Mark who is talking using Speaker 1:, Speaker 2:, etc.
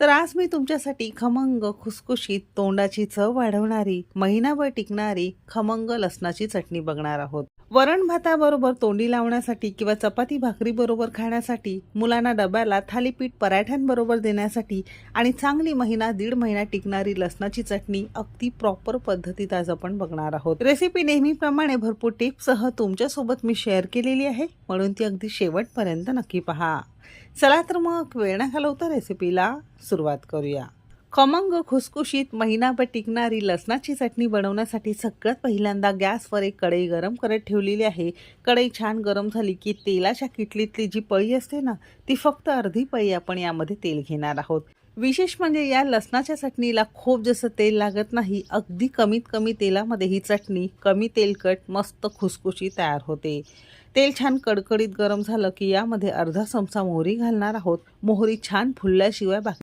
Speaker 1: तर आज मी तुमच्यासाठी खमंग खुसखुशीत तोंडाची चव वाढवणारी महिनाभर टिकणारी खमंग लसणाची चटणी बघणार आहोत. वरण भाताबरोबर तोंडी लावण्यासाठी किंवा चपाती भाकरी बरोबर खाण्यासाठी मुलांना डब्याला थालीपीठ पराठ्यांबरोबर देण्यासाठी आणि चांगली महिना दीड महिना टिकणारी लसणाची चटणी अगदी प्रॉपर पद्धतीत आज आपण बघणार आहोत. रेसिपी नेहमीप्रमाणे भरपूर टिप्ससह तुमच्यासोबत मी शेअर केलेली आहे. म्हणून ती अगदी शेवटपर्यंत नक्की पहा. चला तर मग वेळ न घालवता रेसिपीला सुरुवात करूया. खमंग खुसखुशीत महिनाभर टिकणारी लसणाची चटणी बनवण्यासाठी सगळ्यात पहिल्यांदा गॅसवर एक कढई गरम करत ठेवलेली आहे. कढई छान गरम झाली की तेलाच्या किटलीतली जी पळी असते ना ती फक्त अर्धी पळी आपण यामध्ये तेल घेणार आहोत. विशेष म्हणजे या लसणाच्या चटणीला खूप जसं तेल लागत नाही. अगदी कमीत कमी तेलामध्ये ही चटणी कमी तेलकट मस्त खुसखुशी तयार होते. तेल छान कडकडीत गरम झालं की यामध्ये अर्धा चमचा मोहरी घालणार आहोत. मोहरी छान फुलल्याशिवाय बाकी